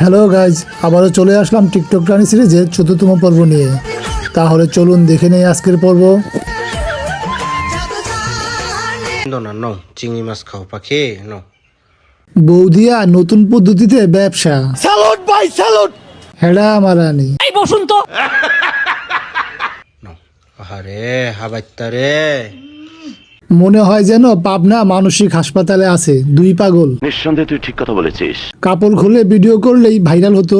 Hello guys আবারও চলে আসলাম TikTok রানি সিরিজের চতুর্থম পর্ব নিয়ে। তাহলে চলুন দেখে নেই আজকের পর্ব। নো না নো চিংড়ি মাছ খাও পাখি নো বৌদিয়া নতুন পদ্ধতিতে ব্যবসা। স্যালুট ভাই স্যালুট হেডা মারানি নো আহারে হাবাইতা রে। মনে হয় যেন পাবনা মানসিক হাসপাতালে আছে। দুই পাগল। নিঃসন্দেহে তুই ঠিক কথা বলেছিস। কাপড় খুলে ভিডিও করলেই ভাইরাল হতো।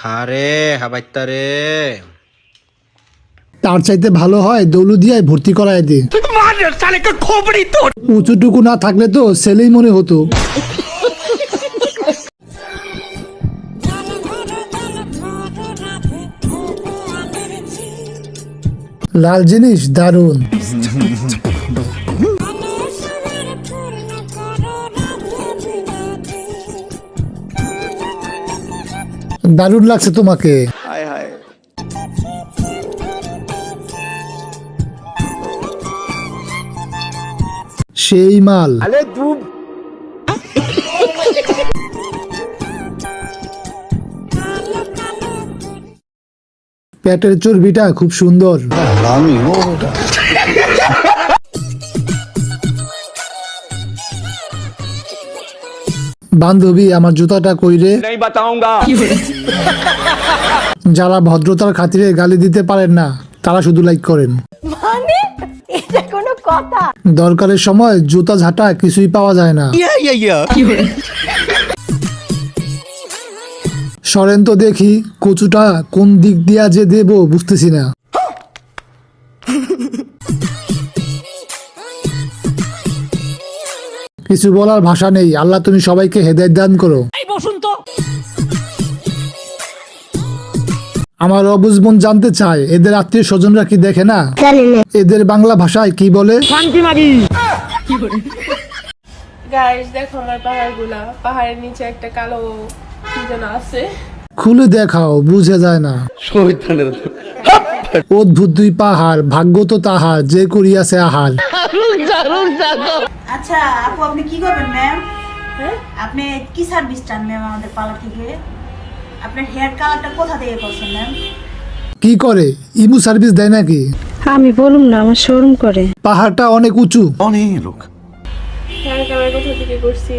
খারে হাবাইতা রে তার চাইতে ভালো হয় দৌলুদিয়ায় ভর্তি করায় দে উঁচুটুকু না থাকলে তো ছেলেই মনে হতো। লাল জিনিস দারুণ। দারুণ লাগছে তোমাকে। সেই মাল। প্যাটের চর্বিটা খুব সুন্দর। বান্ধবী আমার জুতাটা কইরে যারা ভদ্রতার খাতিরে গালি দিতে পারেন না তারা শুধু লাইক করেন। দরকারের সময় জুতা ঝাঁটা কিছুই পাওয়া যায় না। সরেন তো দেখি কচুটা কোন দিক দিয়া যে দেব বুঝতেছি না। কিছু বলার ভাষা নেই আল্লাহ তুমি সবাইকে হেদায়ত দান করো। আমার অবুজ বোন জানতে চায় এদের আত্মীয় স্বজনরা কি দেখে না? এদের বাংলা ভাষায় কি বলে? গাইস দেখো আমার পাহাড়গুলা। পাহাড়ের নিচে একটা কালো কি যেন আছে খুলে দেখাও বুঝে যায় না। অদ্ভুত দুই পাহাড় ভাগ্য তো তাহার যে করিয়াছে আহার। আচ্ছা আপু আপনি কি করবেন ম্যাম আপনি কি সার্ভিস চান ম্যাম আমাদের পার্লার থেকে? আপনার হেয়ার কালারটা কোথা থেকে করছেন ম্যাম কি করে? ইমু সার্ভিস দেয় নাকি? আমি বলুম না আমার শোরুম করে। পাহাড়টা অনেক উঁচু। হেয়ার কালার কোথা থেকে করছি?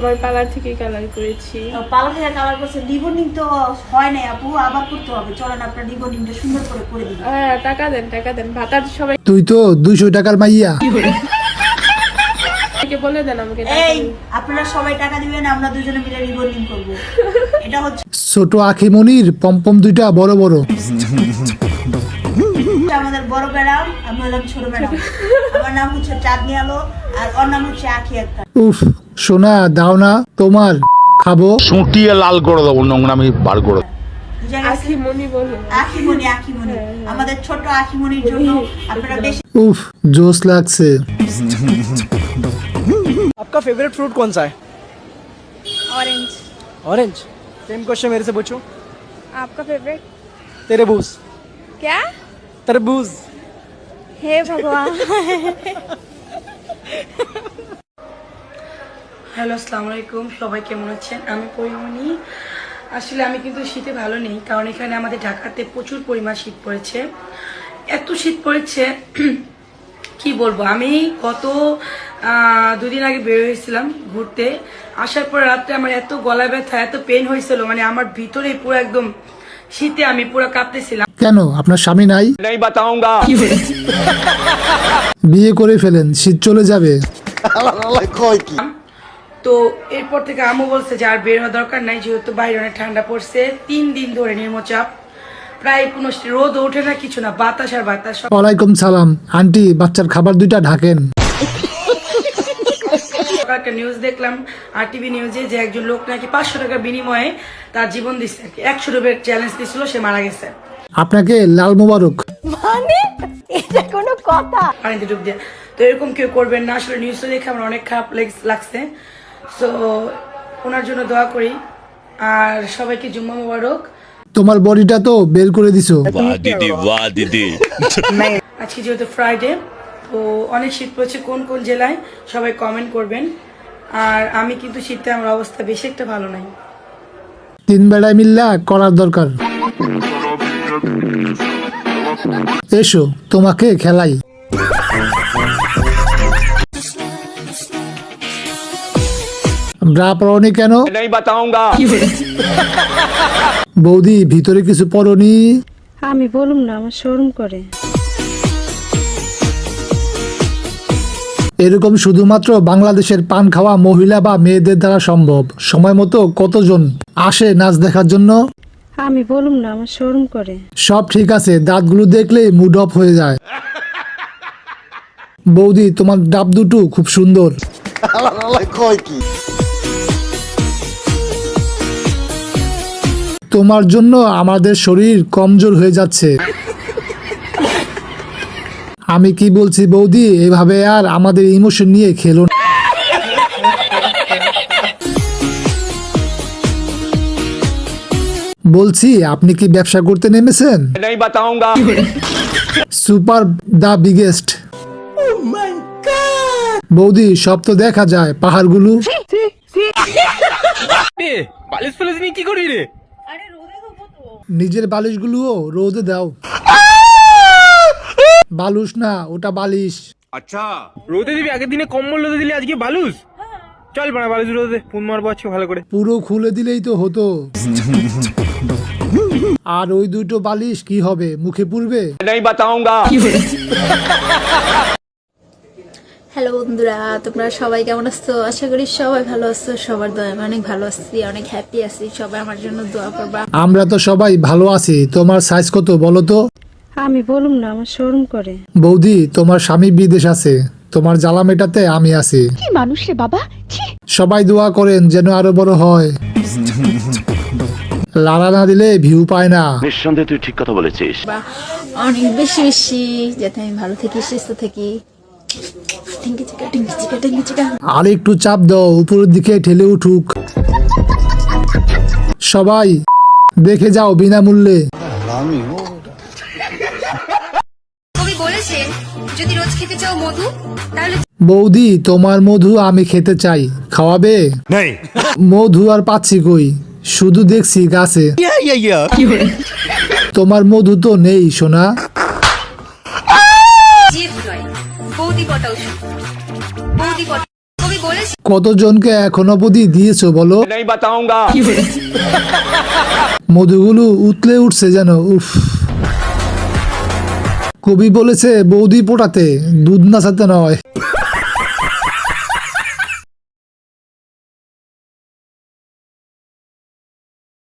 আমার পার্লার থেকে কালার করেছি। পার্লার থেকে কালার করছেন রিবন্ডিং তো হয় নাই আপু আবার করতে হবে। চলেন আপনার রিবন্ডিংটা সুন্দর করে করে দিন হ্যাঁ টাকা দেন টাকা দেন। ভাতার সবাই তুই তো দুইশো টাকার মাইয়া। সবাইকে বলে দেন আমাকে এই আপনারা সবাই টাকা দিবেন আমরা দুজনে মিলে রিবন্ডিং করব। এটা হচ্ছে ছোট আখিমনির পম্পম দুইটা বড় বড়। আমাদের বড় ম্যাডাম আমি হলাম ছোট ম্যাডাম আমার নাম হচ্ছে চাঁদনি আলো আর ওর নাম হচ্ছে আখি একটা উফ সোনা দাও না তোমার খাবো সুটিয়ে লাল করে দেবো নোংরামি বার করে দেবো। বুঝা গেছে আখি মনি বলো আখিমণি আখিমণি আমাদের ছোট আখিমণির জন্য আপনারা বেশি উফ জোস লাগছে आपका फेवरेट फ्रूट कौन सा है অরেঞ্জ ऑरेंज सेम क्वेश्चन मेरे से पूछो आपका फेवरेट तरबूज क्या तरबूज हे भगवान হ্যালো আসসালামু আলাইকুম সবাই কেমন আছেন আমি পরিমণি আসলে আমি কিন্তু শীতে ভালো নেই কারণ এখানে আমাদের ঢাকাতে প্রচুর পরিমাণ শীত পড়েছে এত শীত পড়েছে কি বলবো আমি গত আহ, দুদিন আগে বের হয়েছিলাম ঘুরতে আসার পর রাত্রে আমার এত গলা ব্যথা এত পেন হয়েছিল মানে আমার ভিতরে পুরো একদম শীতে আমি পুরো কাঁপতেছিলাম কেন? আপনার স্বামী নাই? বিয়ে করে ফেলেন শীত চলে যাবে। তো এরপর থেকে আমু বলছে যে আর বের হওয়া দরকার নাই যেহেতু বাইরে অনেক ঠান্ডা পড়ছে তিন দিন ধরে নির্মচাপ প্রায় রোদ ওঠে না কিছু না বাতাস আর সালাম। আন্টি বাচ্চার খাবার দুইটা ঢাকেন। একটা নিউজ দেখলাম আর টিভি নিউজে যে একজন লোক নাকি পাঁচশো টাকার বিনিময়ে তার জীবন দিচ্ছে একশো রুপের চ্যালেঞ্জ দিছিল সে মারা গেছে। আপনাকে লাল মোবারক। মানে? এটা কোনো কথা। পানিতে ডুব দিয়ে। তো এরকম কেউ করবেন না। আসলে নিউজটা দেখে আমার অনেক খারাপ লেগ- লাগছে। সো ওনার জন্য দোয়া করি। আর সবাইকে জুম্মা মুবারক। তোমার বডিটা তো বের করে দিছো। বাহ দিদি বাহ দিদি। আজকে যেহেতু ফ্রাইডে তো অনেক শীত পড়েছে কোন কোন জেলায় সবাই কমেন্ট করবেন। আর আমি কিন্তু শীতে আমার অবস্থা বেশি একটা ভালো নাই। তিন বেলায় মিল্লা করার দরকার। এসো তোমাকে খেলাই। ব্রা পরনি কেন? বৌদি ভিতরে কিছু পরনি আমি বলুম না আমার শরম করে। এরকম শুধুমাত্র বাংলাদেশের পান খাওয়া মহিলা বা মেয়েদের দ্বারা সম্ভব। সময় মতো কতজন আসে নাচ দেখার জন্য? আমি বলুম না, আমার শোরুম করে। সব ঠিক আছে, দাঁতগুলো দেখলে মুড অফ হয়ে যায়। বৌদি, তোমার ডাব দুটো খুব সুন্দর। তোমার জন্য আমাদের শরীর কমজোর হয়ে যাচ্ছে। আমি কি বলছি বৌদি, এভাবে আর আমাদের ইমোশন নিয়ে খেলো না। বলছি আপনি কি ব্যবসা করতে নেমেছেন? Super the biggest. বৌদি সব তো দেখা যায় পাহাড়গুলো। কি করি রে? নিজের রোদে দাও। বালুস না ওটা বালিশ। আচ্ছা রোদে দিবি আগের দিনে কম্বল রোদে দিলে আজকে বালুস চল বাড়া বালি জুড়োতে ফোন মারবো আজকে ভালো করে। পুরো খুলে দিলেই তো হতো। আর ওই দুটো বালিশ কি হবে মুখে পুরবে নাই বাতাউঙ্গা হ্যালো বন্ধুরা তোমরা সবাই কেমন আছো? আশা করি সবাই ভালো আছো সবার দয়া অনেক ভালো আছি অনেক হ্যাপি আছি সবাই আমার জন্য দোয়া করবা। আমরা তো সবাই ভালো আছি তোমার সাইজ কত বলো তো? আমি বলুম না আমার শরম করে। বৌদি তোমার স্বামী বিদেশ আছে। তোমার জ্বালা মেটাতে আমি আছি। সবাই দোয়া করেন যেন আরও বড় হয়। লাড়া না দিলে ভিউ পায় না। নিঃসন্দেহে তুই ঠিক কথা বলেছিস। অনেক বেশি বেশি যাতে আমি ভালো থাকি সুস্থ থাকি। আর একটু চাপ দাও উপরের দিকে ঠেলে উঠুক। সবাই দেখে যাও বিনামূল্যে। যদি রোজ খেতে চাও মধু তাহলে বৌদি তোমার মধু আমি খেতে চাই। খাওয়াবে? মধু আর পাচ্ছি কই? শুধু দেখছি গাছে। তোমার মধু তো নেই সোনা। কতজনকে এখনও অবধি দিয়েছ বলো? মধুগুলো উতলে উঠছে যেন উফ। কবি বলেছে বৌদি পোটাতে দুধ নাচাতে নয়।